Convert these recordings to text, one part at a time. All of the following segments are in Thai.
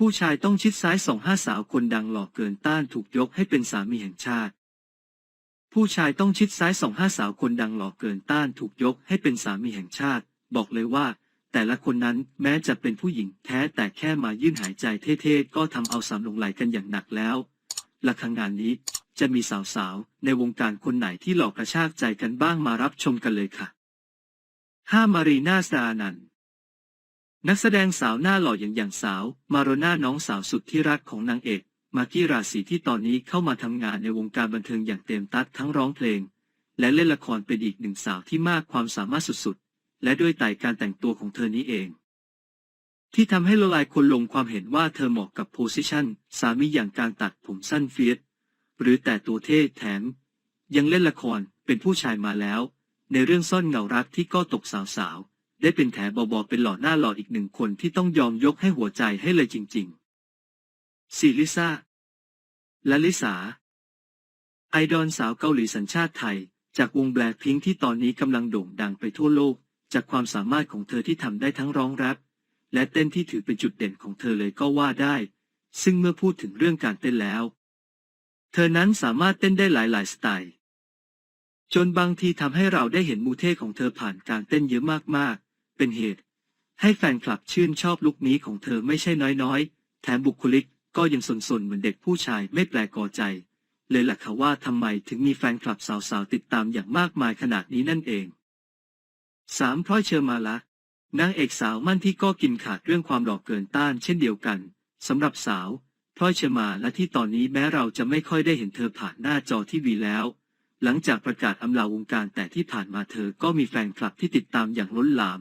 ผู้ชายต้องชิดซ้ายส่องห้าสาวคนดังหลอกเกินต้านถูกยกให้เป็นสามีแห่งชาติ ผู้ชายต้องชิดซ้ายส่องห้าสาวคนดังหลอกเกินต้านถูกยกให้เป็นสามีแห่งชาติ บอกเลยว่า แต่ละคนนั้นแม้จะเป็นผู้หญิงแท้แต่แค่มายื่นหายใจเท่ๆก็ทำเอาสามลงไหลกันอย่างหนักแล้วละครั้งงานนี้จะมีสาวๆ ในวงการคนไหนที่หลอกกระชากใจกันบ้างมารับชมกันเลยค่ะ 5. มารีนาสานัน นักแสดงสาวหน้าหล่ออย่างอย่างสาว มาโรน่าน้องสาวสุดที่รักของนางเอก มากี้ราศีที่ตอนนี้เข้ามาทำงานในวงการบันเทิงอย่างเต็มตัดทั้งร้องเพลง และเล่นละครเป็นอีกหนึ่งสาวที่มากความสามารถสุดๆ และด้วยไต่การแต่งตัวของเธอนี้เอง ที่ทำให้ละลายคนลงความเห็นว่าเธอเหมาะกับโพสิชันสามีอย่างการตัดผมสั้นเฟียสหรือแต่ตัวเท่แถม ยังเล่นละครเป็นผู้ชายมาแล้ว ในเรื่องซ่อนเงารักที่ก็ตกสาวๆ ได้เป็นแถบอบอเป็นหล่อหน้าหล่ออีกหนึ่งคนที่ต้องยอมยกให้หัวใจให้เลยจริงๆซีลิซ่า และลิสา ไอดอลสาวเกาหลีสัญชาติไทย จากวงแบล็คพิงที่ตอนนี้กำลังโด่งดังไปทั่วโลก จากความสามารถของเธอที่ทำได้ทั้งร้องแรปและเต้นที่ถือเป็นจุดเด่นของเธอเลยก็ว่าได้ ซึ่งเมื่อพูดถึงเรื่องการเต้นแล้ว เธอนั้นสามารถเต้นได้หลายๆสไตล์ จนบางทีทำให้เราได้เห็นมูเท่ของเธอผ่านการเต้นเยอะมากๆ เป็นเหตุ ให้แฟนคลับชื่นชอบลุคนี้ของเธอไม่ใช่น้อยๆ แถมบุคลิกก็ยังสนๆ เหมือนเด็กผู้ชายไม่แปลกอใจ เลยล่ะค่ะว่าทำไมถึงมีแฟนคลับสาวๆ ติดตามอย่างมากมายขนาดนี้นั่นเอง 3. พลอยเชอร์มาละนางเอกสาวมั่นที่ก็กินขาดเรื่องความหลอกเกินต้านเช่นเดียวกันสำหรับสาวพลอยเชอร์มาและที่ตอนนี้แม้เราจะไม่ค่อยได้เห็นเธอผ่านหน้าจอทีวีแล้ว หลังจากประกาศอำลาวงการแต่ที่ผ่านมาเธอก็มีแฟนคลับที่ติดตามอย่างล้นหลาม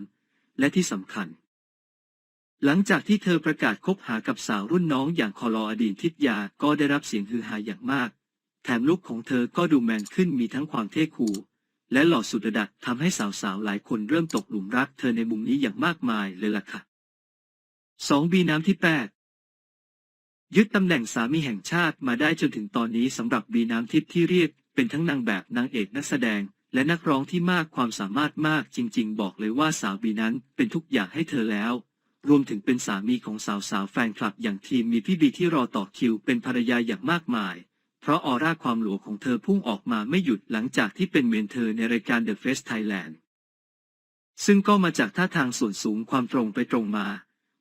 และที่สำคัญ หลังจากที่เธอประกาศคบหากับสาวรุ่นน้องอย่างคอลออดีนทิตยาก็ได้รับเสียงฮือฮาอย่างมาก แถมลุคของเธอก็ดูแมนขึ้นมีทั้งความเท่คูลและหล่อสุดระดับทำให้สาวๆ หลายคนเริ่มตกหลุมรักเธอในมุมนี้อย่างมากมายเลยล่ะค่ะ 2. บีน้ำที่แปดยึดตำแหน่งสามีแห่งชาติมาได้จนถึงตอนนี้สำหรับบีน้ำทิพย์ที่เรียกเป็นทั้งนางแบบนางเอกนักแสดง และนักร้องที่มากความสามารถมากจริง ๆ บอกเลยว่าสาวบีนั้นเป็นทุกอย่างให้เธอแล้ว รวมถึงเป็นสามีของสาวๆแฟนคลับอย่างทีมมีพี่บีที่รอต่อคิวเป็นภรรยาอย่างมากมาย เพราะออร่าความหลวของเธอพุ่งออกมาไม่หยุดหลังจากที่เป็นเมนเทอในรายการ The Face Thailand ซึ่งก็มาจากท่าทางส่วนสูงความตรงไปตรงมา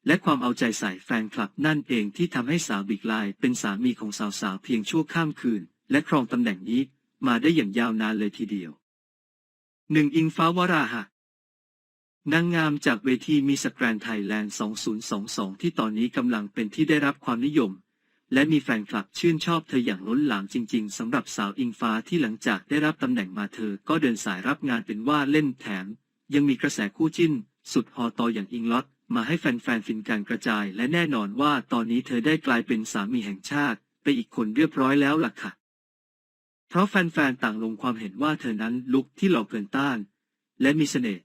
และความเอาใจใส่แฟนคลับนั่นเองที่ทำให้สาวบิ๊กไลน์เป็นสามีของสาวๆเพียงชั่วข้ามคืน และครองตำแหน่งนี้มาได้อย่างยาวนานเลยทีเดียว หนึ่งอิงฟ้าวราหะนางงามจากเวทีมีสแกรนไทยแลนด์ 2022 ที่ตอนนี้กำลังเป็นที่ได้รับความนิยม และมีแฟนคลับชื่นชอบเธออย่างล้นหลามจริง ๆสำหรับสาวอิงฟ้าที่หลังจากได้รับตำแหน่งมาเธอ ก็เดินสายรับงานเป็นว่าเล่นแถม ยังมีกระแสคู่จิ้น สุดฮอตออย่างอิงล็อตมาให้แฟนๆฟินการกระจาย และแน่นอนว่าตอนนี้เธอได้กลายเป็นสามีแห่งชาติ ไปอีกคนเรียบร้อยแล้วล่ะค่ะ เพราะแฟนๆต่างลงความเห็นว่าเธอนั้นลุกที่หล่อเกินต้าน และมีเสน่ห์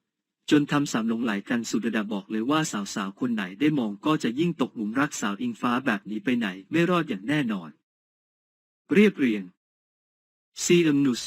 จนทำสามหลงไหลกันสุดระดับบอกเลยว่าสาวๆคนไหนได้มองก็จะยิ่งตกหลุมรักสาวอิงฟ้าแบบนี้ไปไหนไม่รอดอย่างแน่นอน เรียบเรียง CM News